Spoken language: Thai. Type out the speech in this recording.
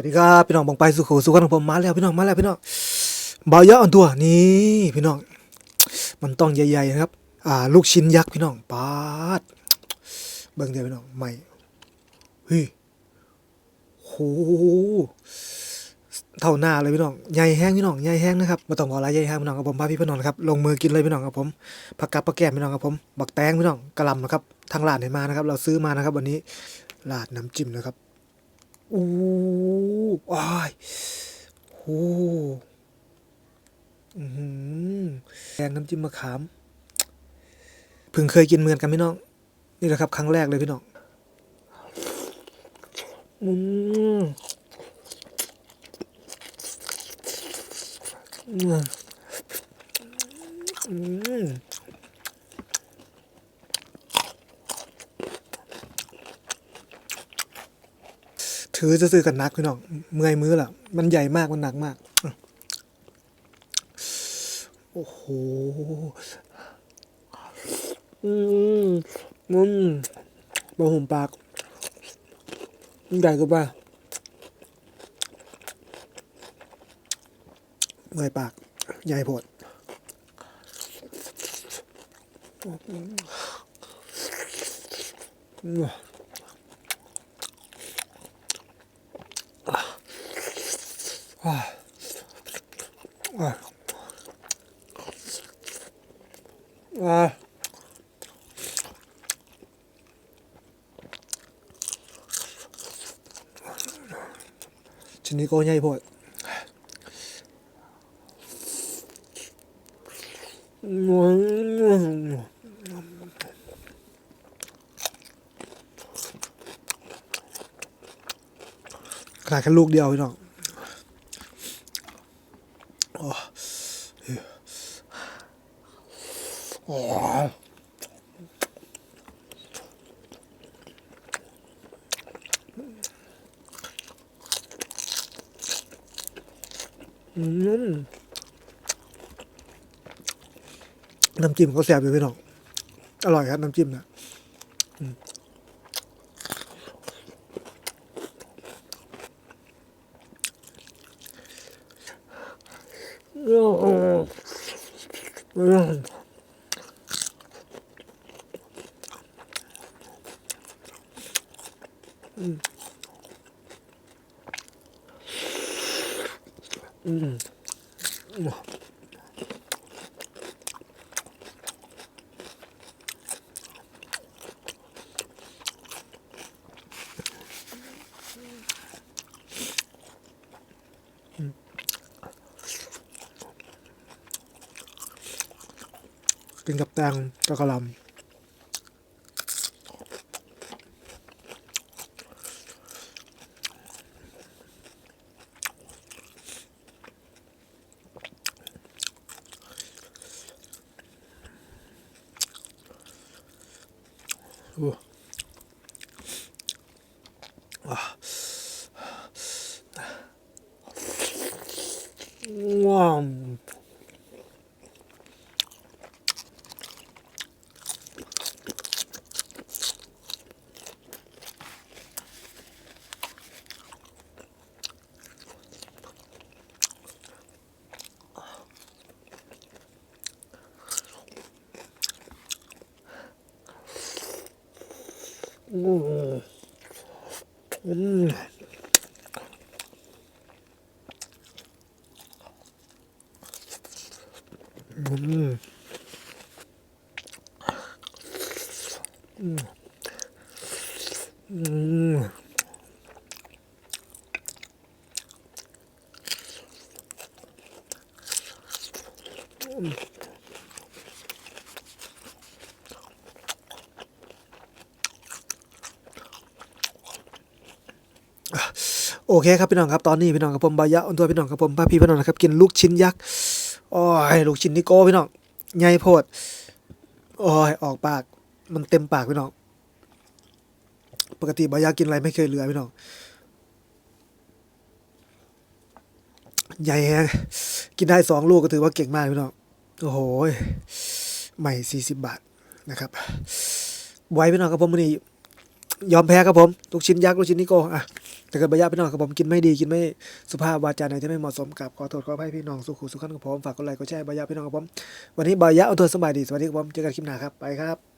สวัสดีครับพี่น้องบองไปสุขสุขของผมมาแล้วพี่น้องมาแล้วพี่น้องเบาเยอะอันตัวนี่พี่น้อง มันต้องใหญ่ๆนะครับ อ่า ลูกชิ้นยักษ์พี่น้องปาดเบิ่งเดียวพี่น้องใหม่เฮ้ยโหเท่าหน้าเลยพี่น้องใหญ่แห้งพี่น้องใหญ่แห้งนะครับมาต้องรออะไรใหญ่แห้งพี่น้องครับผมพาพี่พี่น้องครับลงมือกินเลยพี่น้องครับผมผักกับผักแก้มพี่น้องครับผมบักแตงพี่น้องกระหลำนะครับทางร้านเห็นมานะครับ เราซื้อมานะครับ วันนี้ราดน้ำจิ้มนะครับอู้ ว้ายโอ้อือแกงน้ำจิ้มมะขามเพิ่งเคยกินเหมือนกันพี่น้อง นี่แหละครับ ครั้งแรกเลยพี่น้องอืมอืมอืม ถือจะซื้อกันนักพี่น้องเมื่อยมือละมันใหญ่มากมันหนักมาก โอ้โห อืมอืมบะหุ่มปากใหญ่กว่าเมื่อยปาก ใหญ่โพดอืม อ่าอ่าอ่าชิ้นนี้ก็ใหญ่โพดขนาดแค่ลูกเดียวพี่น้องโอ้โอ้อืม น้ำจิ้มเขาแซ่บอยู่พี่น้อง อร่อยครับน้ำจิ้มนะอืมอืม อืมอืมกินกับแตงกับกะลำ โอ้อ่ะว้าวอืมอืมอืมอืม โอเคครับพี่น้องครับตอนนี้พี่น้องกับผมบายะอันตัวพี่น้องกับผมพาพี่พี่น้องนะครับกินลูกชิ้นยักษ์โอ้ยลูกชิ้นนิโก้พี่น้องใหญ่โพดโอ้ยออกปาก มันเต็มปากพี่น้องปกติบายะกินอะไรไม่เคยเหลือพี่น้องใหญ่แฮงกินได้สองลูกก็ถือว่าเก่งมากพี่น้องโอ้โหใหม่สี่สิบบาทนะครับไว้พี่น้องครับผมวันนี้ยอมแพ้ครับผมลูกชิ้นยักษ์ลูกชิ้นนิโก้อะ ถ้าเกิดบายะพี่น้องกับผมกินไม่ดีกินไม่สุภาพวาจาไหนที่ไม่เหมาะสมกับขอโทษขออภัยพี่น้องสุขุสุขขันกับผมฝากกดไลค์กดแชร์บายะพี่น้องกับผมวันนี้บายะเอาตัวสบายดีสวัสดีครับผมเจอกันคลิปหน้าครับไปครับ